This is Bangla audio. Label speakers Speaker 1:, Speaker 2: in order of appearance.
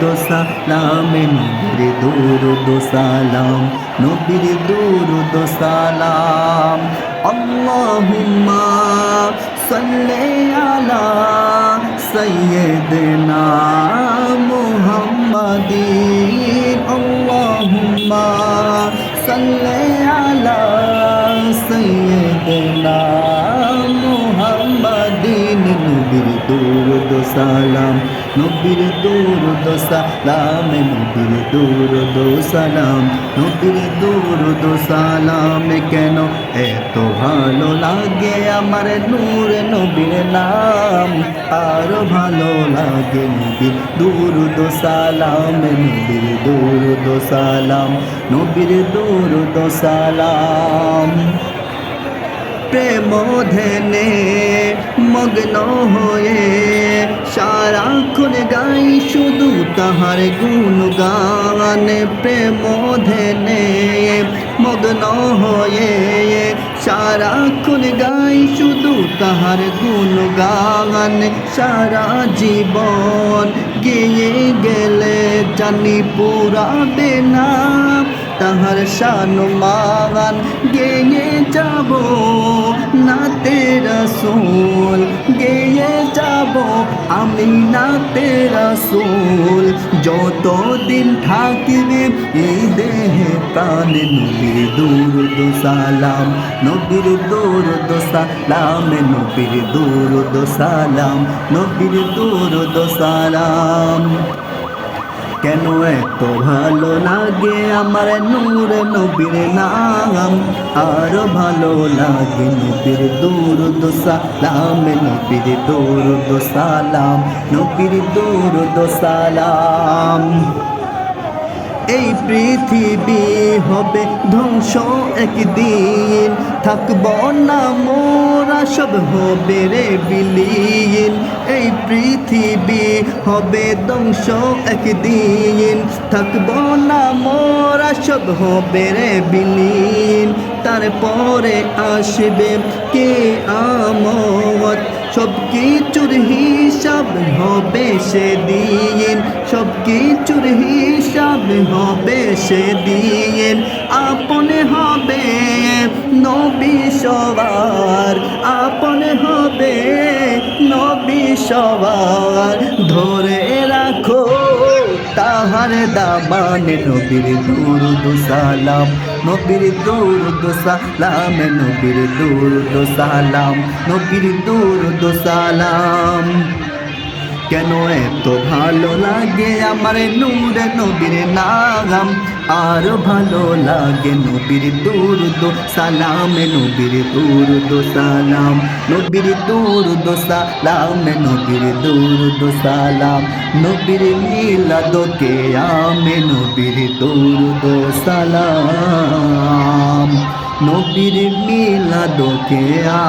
Speaker 1: দূর সালাম নবীর দূর সালাম, নবীর দূর সালাম। আল্লাহুম্মা সাল্লি আলা সাইয়্যিদিনা মুহাম্মাদিন। আল্লাহুম্মা সাল্লি নবীর দূর সালাম, নবীর দূর সালাম, নবীর দূর সালাম, নবীর দূর সালাম, কেন এত ভালো লাগে আমার নূর নবীর নাম? আর ভালো লাগে নবীর দূর সালাম, নবীর দূর সালাম, নবীর দূর সালাম। প্রেম ধেনে মগ্ন হয়ে সারাক্ষণ গাই শুধু তাহার গুণ গান, প্রেম ধেনে মগ্ন হয়ে সারাক্ষণ গাই শুধু তাহার গুণ গান, সারা জীবন গিয়ে গেলে জানি পুরাবে না। তাহার শান মান গেয়ে যাব না। তেরা সোল গেয়ে যাব আমি না তেরা সোল যতদিন থাকিবে এই দেহে প্রাণ নবীর দূর সালাম, নবীর দূর সালাম, নবীর দূর সালাম, নবীর দূর সালাম। কেন এত ভালো লাগে আমার নূর নবীর নাম? আর ভালো লাগে নবীর দূর সালাম, নবীর দূর সালাম, নবীর দূর সালাম। এই পৃথিবী হবে ধ্বংস একদিন। থাকব না মোরা সব হবে রে বিলীন। এই পৃথিবী হবে ধ্বংস একদিন। থাকব না মোরা, সব হবে রে বিলীন। তারপরে আসবে কে আমত? সব কিছুর হিসাব হবে সেদিন। সব কিছুর হিসাব হবে সেদিন। আপন হবে নবী সবার আপন হবে নবী সবার। ধরে রাখো তাহার দাবানে নবীর দুরুদ সালাম। নবীর দুরুদ সালাম, নবীর দুরুদ সালাম, নবীর দুরুদ সালাম। কেন এত ভালো লাগে আমার নূরে নবীর নাম? আর ভালো লাগে নবীর দুরুদ, সালাম নবীর দুরুদ, সালাম নবীর দুরুদ, সালাম নবীর দুরুদ, সালাম নবীর মিলাদ কে আমে নবীর দুরুদ, সালাম নবীর মিলাদ কে আ